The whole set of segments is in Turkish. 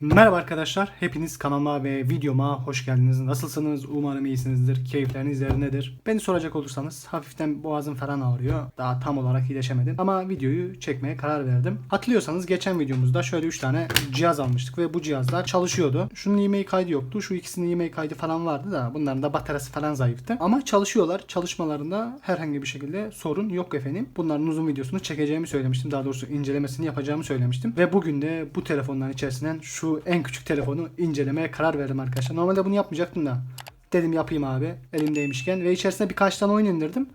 Merhaba arkadaşlar, hepiniz kanalıma ve videoma hoş geldiniz. Nasılsınız? Umarım iyisinizdir. Keyifleriniz yerindedir. Beni soracak olursanız hafiften boğazım falan ağrıyor. Daha tam olarak iyileşemedim. Ama videoyu çekmeye karar verdim. Hatırlıyorsanız geçen videomuzda şöyle 3 tane cihaz almıştık ve bu cihazlar çalışıyordu. Şunun e-mail kaydı yoktu. Şu ikisinin e-mail kaydı falan vardı da bunların da bataryası falan zayıftı. Ama çalışıyorlar. Çalışmalarında herhangi bir şekilde sorun yok efendim. Bunların uzun videosunu çekeceğimi söylemiştim. Daha doğrusu incelemesini yapacağımı söylemiştim. Ve bugün de bu telefonların içerisinden şu en küçük telefonu incelemeye karar verdim arkadaşlar. Normalde bunu yapmayacaktım da. Dedim yapayım abi elimdeymişken. Ve içerisine birkaç tane oyun indirdim.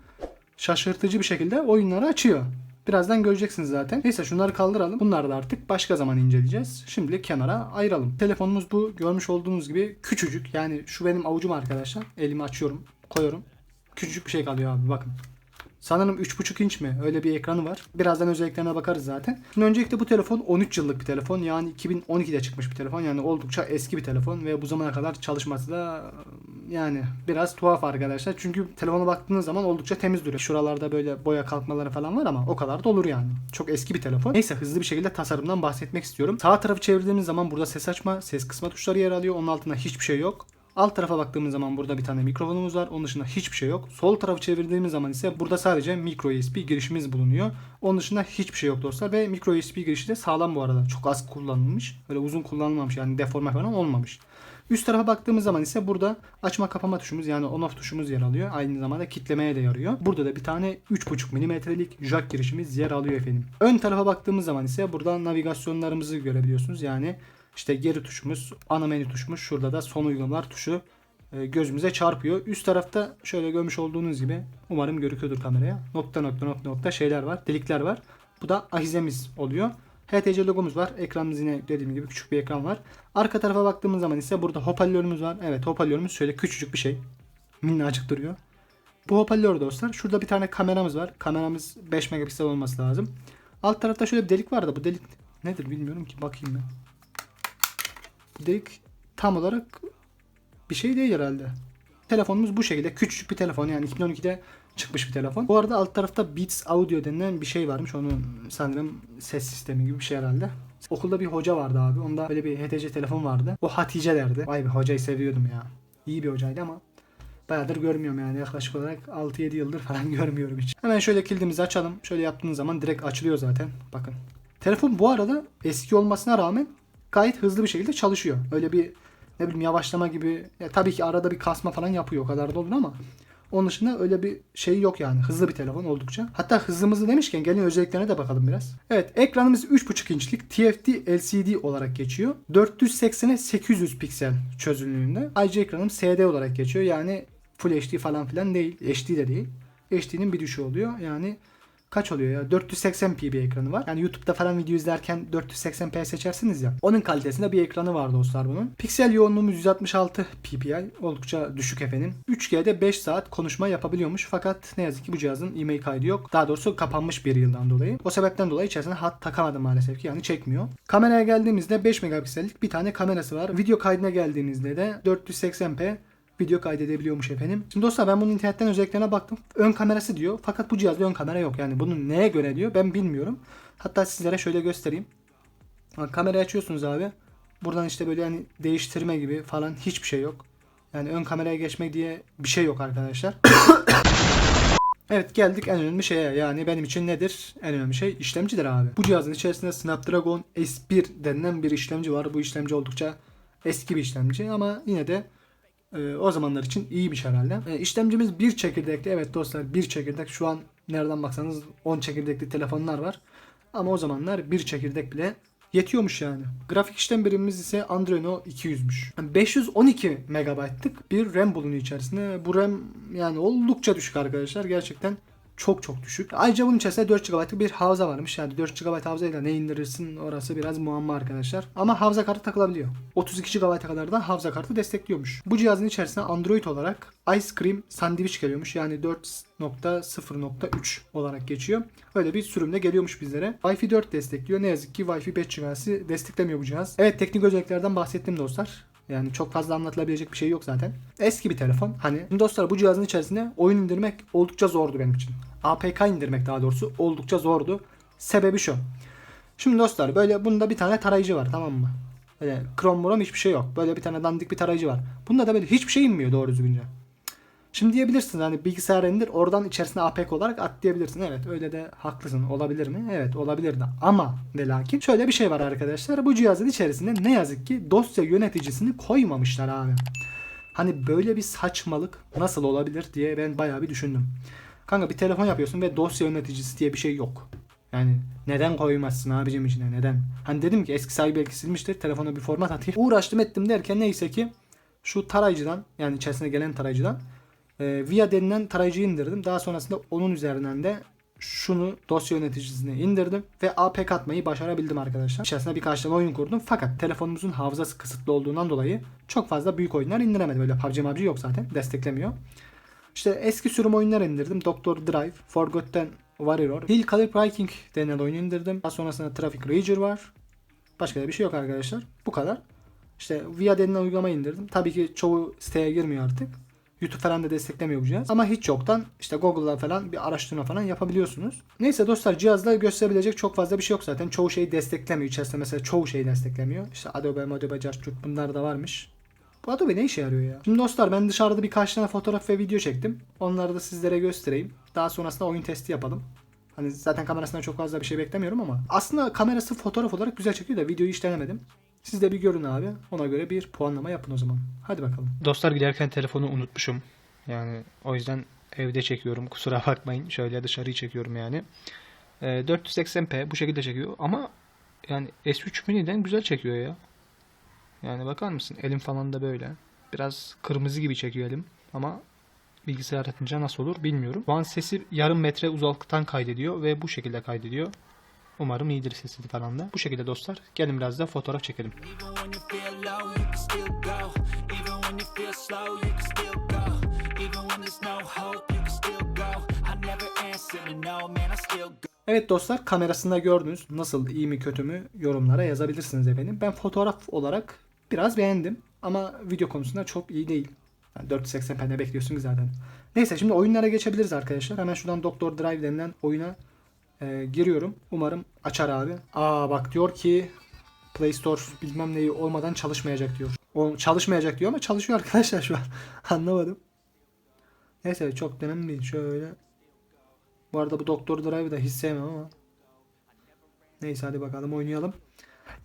Şaşırtıcı bir şekilde oyunları açıyor. Birazdan göreceksiniz zaten. Neyse şunları kaldıralım. Bunları da artık başka zaman inceleyeceğiz. Şimdilik kenara ayıralım. Telefonumuz bu. Görmüş olduğunuz gibi küçücük. Yani şu benim avucum arkadaşlar. Elimi açıyorum. Koyuyorum. Küçücük bir şey kalıyor abi bakın. Sanırım 3.5 inç mi? Öyle bir ekranı var. Birazdan özelliklerine bakarız zaten. Şimdi öncelikle bu telefon 13 yıllık bir telefon. Yani 2012'de çıkmış bir telefon. Yani oldukça eski bir telefon ve bu zamana kadar çalışması da yani biraz tuhaf arkadaşlar. Çünkü telefona baktığınız zaman oldukça temiz duruyor. Şuralarda böyle boya kalkmaları falan var ama o kadar da olur yani. Çok eski bir telefon. Neyse hızlı bir şekilde tasarımdan bahsetmek istiyorum. Sağ tarafı çevirdiğimiz zaman burada ses açma, ses kısma tuşları yer alıyor. Onun altında hiçbir şey yok. Alt tarafa baktığımız zaman burada bir tane mikrofonumuz var. Onun dışında hiçbir şey yok. Sol tarafı çevirdiğimiz zaman ise burada sadece micro USB girişimiz bulunuyor. Onun dışında hiçbir şey yok dostlar. Ve micro USB girişi de sağlam bu arada. Çok az kullanılmış. Böyle uzun kullanılmamış yani deforme falan olmamış. Üst tarafa baktığımız zaman ise burada açma kapama tuşumuz yani on off tuşumuz yer alıyor. Aynı zamanda kitlemeye de yarıyor. Burada da bir tane 3.5 mm'lik jack girişimiz yer alıyor efendim. Ön tarafa baktığımız zaman ise burada navigasyonlarımızı görebiliyorsunuz. Yani işte geri tuşumuz, ana menü tuşumuz, şurada da son uygulamalar tuşu e, gözümüze çarpıyor. Üst tarafta şöyle görmüş olduğunuz gibi umarım görüküyordur kameraya. Nokta nokta nokta nokta şeyler var, delikler var. Bu da ahizemiz oluyor. HTC logomuz var. Ekranımız yine dediğim gibi küçük bir ekran var. Arka tarafa baktığımız zaman ise burada hoparlörümüz var. Evet hoparlörümüz şöyle küçücük bir şey. Minnacık duruyor. Bu hoparlör dostlar. Şurada bir tane kameramız var. Kameramız 5 megapiksel olması lazım. Alt tarafta şöyle bir delik var da bu delik nedir bilmiyorum ki bakayım ben. Delik tam olarak bir şey değil herhalde. Telefonumuz bu şekilde küçücük bir telefon yani 2012'de çıkmış bir telefon. Bu arada alt tarafta Beats Audio denilen bir şey varmış. Onun sanırım ses sistemi gibi bir şey herhalde. Okulda bir hoca vardı abi. Onda böyle bir HTC telefon vardı. O Hatice derdi. Vay be hocayı seviyordum ya. İyi bir hocaydı ama bayağıdır görmüyorum yani. Yaklaşık olarak 6-7 yıldır falan görmüyorum hiç. Hemen şöyle kilidimizi açalım. Şöyle yaptığınız zaman direkt açılıyor zaten. Bakın. Telefon bu arada eski olmasına rağmen gayet hızlı bir şekilde çalışıyor. Öyle bir ne bileyim yavaşlama gibi ya tabii ki arada bir kasma falan yapıyor o kadar da olur ama onun dışında öyle bir şey yok yani. Hızlı bir telefon oldukça. Hatta hızımızı demişken gelin özelliklerine de bakalım biraz. Evet ekranımız 3.5 inçlik TFT LCD olarak geçiyor. 480'e 800 piksel çözünürlüğünde. Ayrıca ekranım SD olarak geçiyor. Yani Full HD falan filan değil. HD de değil. HD'nin bir düşü oluyor. Yani kaç oluyor ya? 480p bir ekranı var. Yani YouTube'da falan video izlerken 480p seçersiniz ya. Onun kalitesinde bir ekranı var dostlar bunun. Piksel yoğunluğumuz 166 ppi. Oldukça düşük efendim. 3G'de 5 saat konuşma yapabiliyormuş. Fakat ne yazık ki bu cihazın e-mail kaydı yok. Daha doğrusu kapanmış bir yıldan dolayı. O sebepten dolayı içerisine hat takamadım maalesef ki. Yani çekmiyor. Kameraya geldiğimizde 5 megapiksellik bir tane kamerası var. Video kaydına geldiğimizde de 480p video kaydedebiliyormuş efendim. Şimdi dostlar ben bunun internetten özelliklerine baktım. Ön kamerası diyor. Fakat bu cihazda ön kamera yok. Yani bunun neye göre diyor ben bilmiyorum. Hatta sizlere şöyle göstereyim. Kamerayı açıyorsunuz abi. Buradan işte böyle yani değiştirme gibi falan hiçbir şey yok. Yani ön kameraya geçmek diye bir şey yok arkadaşlar. Evet geldik en önemli şeye yani benim için nedir? En önemli şey işlemcidir abi. Bu cihazın içerisinde Snapdragon S1 denilen bir işlemci var. Bu işlemci oldukça eski bir işlemci ama yine de ee, o zamanlar için iyiymiş herhalde. Ee, işlemcimiz bir çekirdekli. Evet dostlar bir çekirdek. Şu an nereden baksanız 10 çekirdekli telefonlar var. Ama o zamanlar bir çekirdek bile yetiyormuş yani. Grafik işlem birimimiz ise Adreno 200'müş. Yani 512 MB'lık bir RAM bulunuyor içerisinde. Bu RAM yani oldukça düşük arkadaşlar. Gerçekten çok çok düşük. Ayrıca bunun içerisinde 4 GB'lık bir hafıza varmış. Yani 4 GB hafızayla ne indirirsin orası biraz muamma arkadaşlar. Ama hafıza kartı takılabiliyor. 32 GB'a kadar da hafıza kartı destekliyormuş. Bu cihazın içerisinde Android olarak Ice Cream Sandwich geliyormuş. Yani 4.0.3 olarak geçiyor. Öyle bir sürümde geliyormuş bizlere. Wi-Fi 4 destekliyor. Ne yazık ki Wi-Fi 5 GHz'i desteklemiyor bu cihaz. Evet teknik özelliklerden bahsettim dostlar. Yani çok fazla anlatılabilecek bir şey yok zaten. Eski bir telefon. Hani dostlar bu cihazın içerisinde oyun indirmek oldukça zordu benim için. APK indirmek daha doğrusu oldukça zordu. Sebebi şu. Şimdi dostlar böyle bunda bir tane tarayıcı var tamam mı? Böyle Chrome Chrome hiçbir şey yok. Böyle bir tane dandik bir tarayıcı var. Bunda da böyle hiçbir şey inmiyor doğru düzgünce. Şimdi diyebilirsin hani bilgisayar indir oradan içerisine APK olarak at diyebilirsin. Evet öyle de haklısın. Olabilir mi? Evet olabilir de. Ama ve lakin şöyle bir şey var arkadaşlar. Bu cihazın içerisinde ne yazık ki dosya yöneticisini koymamışlar abi. Hani böyle bir saçmalık nasıl olabilir diye ben bayağı bir düşündüm. Kanka bir telefon yapıyorsun ve dosya yöneticisi diye bir şey yok. Yani neden koymazsın abicim içine neden? Hani dedim ki eski sahibi belki silmiştir telefona bir format atayım. Uğraştım ettim derken neyse ki şu tarayıcıdan yani içerisine gelen tarayıcıdan e, Via denilen tarayıcıyı indirdim. Daha sonrasında onun üzerinden de şunu dosya yöneticisine indirdim ve APK atmayı başarabildim arkadaşlar. İçerisinde birkaç tane oyun kurdum fakat telefonumuzun hafızası kısıtlı olduğundan dolayı çok fazla büyük oyunlar indiremedim. Böyle PUBG PUBG yok zaten desteklemiyor. İşte eski sürüm oyunlar indirdim. Doctor Drive, Forgotten Warrior, Hill Caliber Viking denilen oyunu indirdim. Daha sonrasında Traffic Rager var. Başka da bir şey yok arkadaşlar. Bu kadar. İşte Via denilen uygulama indirdim. Tabii ki çoğu siteye girmiyor artık. YouTube falan da desteklemiyor bu cihaz. Ama hiç yoktan işte Google'da falan bir araştırma falan yapabiliyorsunuz. Neyse dostlar cihazda gösterebilecek çok fazla bir şey yok zaten. Çoğu şeyi desteklemiyor. İçerisinde mesela çoğu şeyi desteklemiyor. İşte Adobe, Adobe, Jartürk bunlar da varmış. Bu Adobe ne işe yarıyor ya? Şimdi dostlar ben dışarıda birkaç tane fotoğraf ve video çektim. Onları da sizlere göstereyim. Daha sonrasında oyun testi yapalım. Hani zaten kamerasından çok fazla bir şey beklemiyorum ama aslında kamerası fotoğraf olarak güzel çekiyor da videoyu hiç denemedim. Siz de bir görün abi. Ona göre bir puanlama yapın o zaman. Hadi bakalım. Dostlar giderken telefonu unutmuşum. Yani o yüzden evde çekiyorum. Kusura bakmayın. Şöyle dışarıyı çekiyorum yani. Ee, 480p bu şekilde çekiyor ama yani S3 mini'den güzel çekiyor ya. Yani bakar mısın? Elim falan da böyle. Biraz kırmızı gibi çekiyor elim ama bilgisayar atınca nasıl olur bilmiyorum. Şu an sesi yarım metre uzaklıktan kaydediyor ve bu şekilde kaydediyor. Umarım iyidir sesi falan da. Bu şekilde dostlar. Gelin biraz da fotoğraf çekelim. Evet dostlar kamerasında gördünüz. Nasıl iyi mi kötü mü yorumlara yazabilirsiniz efendim. Ben fotoğraf olarak biraz beğendim. Ama video konusunda çok iyi değil. Yani 480p'de bekliyorsunuz zaten. Neyse şimdi oyunlara geçebiliriz arkadaşlar. Hemen şuradan Doctor Drive denilen oyuna e, giriyorum. Umarım açar abi. Aa bak diyor ki Play Store bilmem neyi olmadan çalışmayacak diyor. O çalışmayacak diyor ama çalışıyor arkadaşlar şu an. Anlamadım. Neyse çok önemli değil. Şöyle. Bu arada bu Doktor Drive'ı da hiç sevmem ama. Neyse hadi bakalım oynayalım.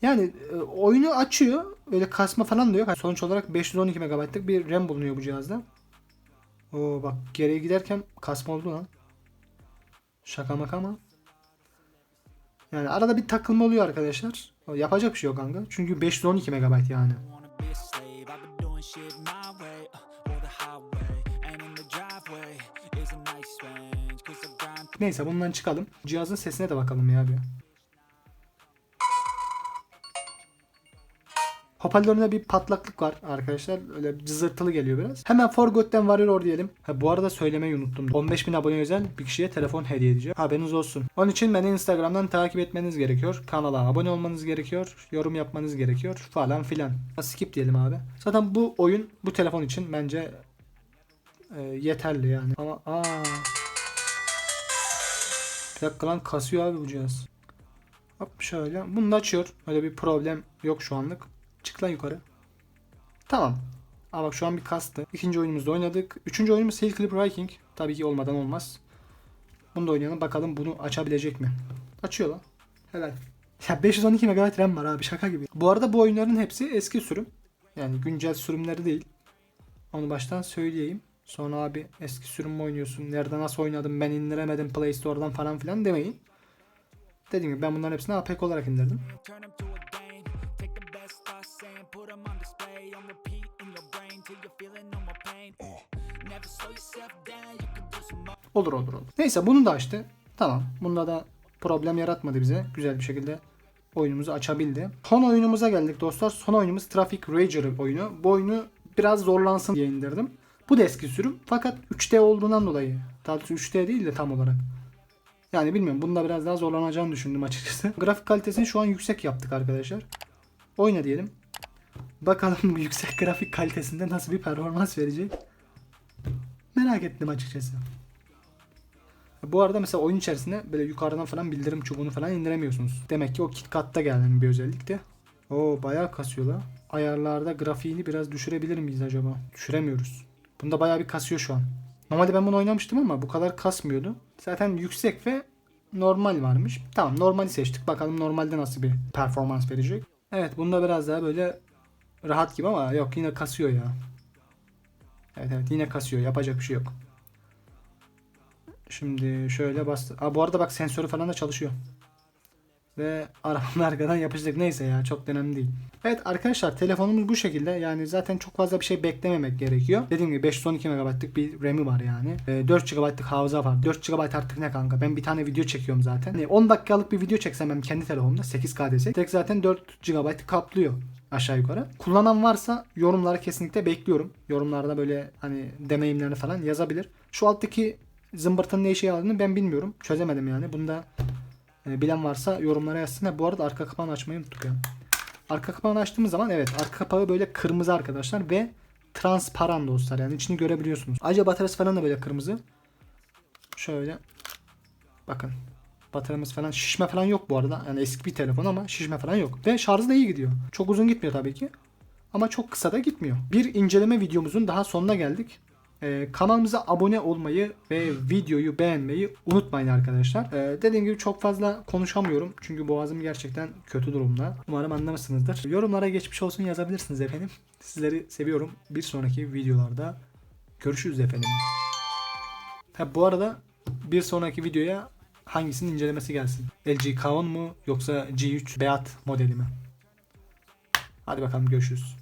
Yani e, oyunu açıyor. Öyle kasma falan da yok. Sonuç olarak 512 MB'lık bir RAM bulunuyor bu cihazda. Oo bak geriye giderken kasma oldu lan. Şaka maka ama. Yani arada bir takılma oluyor arkadaşlar. Yapacak bir şey yok kanka. Çünkü 512 MB yani. Neyse bundan çıkalım. Cihazın sesine de bakalım ya bir. Hoparlöründe bir patlaklık var arkadaşlar. Öyle cızırtılı geliyor biraz. Hemen Forgotten Warrior diyelim. Ha, bu arada söylemeyi unuttum. 15.000 abone özel bir kişiye telefon hediye edeceğim. Haberiniz olsun. Onun için beni Instagram'dan takip etmeniz gerekiyor. Kanala abone olmanız gerekiyor. Yorum yapmanız gerekiyor. Falan filan. Skip diyelim abi. Zaten bu oyun bu telefon için bence e, yeterli yani. Ama aa bir dakika lan kasıyor abi bu cihaz. Hop şöyle. Bunu da açıyor. Öyle bir problem yok şu anlık. Çık lan yukarı. Tamam. Aa bak şu an bir kastı. İkinci oyunumuzda oynadık. Üçüncü oyunumuz Hill Climber Viking. Tabii ki olmadan olmaz. Bunu da oynayalım. Bakalım bunu açabilecek mi? Açıyor lan. Helal. Ya 512 MB RAM var abi şaka gibi. Bu arada bu oyunların hepsi eski sürüm. Yani güncel sürümleri değil. Onu baştan söyleyeyim. Sonra abi eski sürüm mü oynuyorsun? Nerede nasıl oynadım? Ben indiremedim Play Store'dan falan filan demeyin. Dediğim gibi ben bunların hepsini APK olarak indirdim. Best I say and put them on display. On repeat in your brain till you're feeling no more pain. Never slow yourself down, you can do some more. Olur olur olur. Neyse bunu da açtı. Tamam. Bunda da problem yaratmadı bize. Güzel bir şekilde oyunumuzu açabildi. Son oyunumuza geldik dostlar. Son oyunumuz Traffic Rager oyunu. Bu oyunu biraz zorlansın diye indirdim. Bu da eski sürüm. Fakat 3D olduğundan dolayı. Daha doğrusu 3D değil de tam olarak. Yani bilmiyorum. Bunda biraz daha zorlanacağını düşündüm açıkçası. Grafik kalitesini şu an yüksek yaptık arkadaşlar. Oyna diyelim. Bakalım bu yüksek grafik kalitesinde nasıl bir performans verecek. Merak ettim açıkçası. Bu arada mesela oyun içerisinde böyle yukarıdan falan bildirim çubuğunu falan indiremiyorsunuz. Demek ki o KitKat'ta gelen bir özellikti. Oo bayağı kasıyor la. Ayarlarda grafiğini biraz düşürebilir miyiz acaba? Düşüremiyoruz. Bunda bayağı bir kasıyor şu an. Normalde ben bunu oynamıştım ama bu kadar kasmıyordu. Zaten yüksek ve normal varmış. Tamam normali seçtik. Bakalım normalde nasıl bir performans verecek. Evet bunda biraz daha böyle rahat gibi ama yok yine kasıyor ya. Evet evet yine kasıyor. Yapacak bir şey yok. Şimdi şöyle bastı. Aa, bu arada bak sensörü falan da çalışıyor. Ve arabanın arkadan yapıştık. Neyse ya çok önemli değil. Evet arkadaşlar telefonumuz bu şekilde. Yani zaten çok fazla bir şey beklememek gerekiyor. Dediğim gibi 512 MB'lık bir RAM'i var yani. Ee, 4 GB'lık hafıza var. 4 GB artık ne kanka? Ben bir tane video çekiyorum zaten. Hani 10 dakikalık bir video çeksem ben kendi telefonumda 8K desek. Direkt zaten 4 GB kaplıyor aşağı yukarı. Kullanan varsa yorumları kesinlikle bekliyorum. Yorumlarda böyle hani deneyimlerini falan yazabilir. Şu alttaki zımbırtının ne işe yaradığını ben bilmiyorum. Çözemedim yani. Bunda e, bilen varsa yorumlara yazsın. Ha, bu arada arka kapağını açmayı unuttuk ya. Arka kapağını açtığımız zaman evet arka kapağı böyle kırmızı arkadaşlar ve transparan dostlar yani içini görebiliyorsunuz. Ayrıca bataryası falan da böyle kırmızı. Şöyle bakın bataryamız falan şişme falan yok bu arada. Yani eski bir telefon ama şişme falan yok. Ve şarjı da iyi gidiyor. Çok uzun gitmiyor tabii ki. Ama çok kısa da gitmiyor. Bir inceleme videomuzun daha sonuna geldik. Ee, kanalımıza abone olmayı ve videoyu beğenmeyi unutmayın arkadaşlar. Ee, dediğim gibi çok fazla konuşamıyorum. Çünkü boğazım gerçekten kötü durumda. Umarım anlamışsınızdır. Yorumlara geçmiş olsun yazabilirsiniz efendim. Sizleri seviyorum. Bir sonraki videolarda görüşürüz efendim. Ha, bu arada bir sonraki videoya hangisinin incelemesi gelsin? LG K10 mu yoksa G3 Beat modeli mi? Hadi bakalım görüşürüz.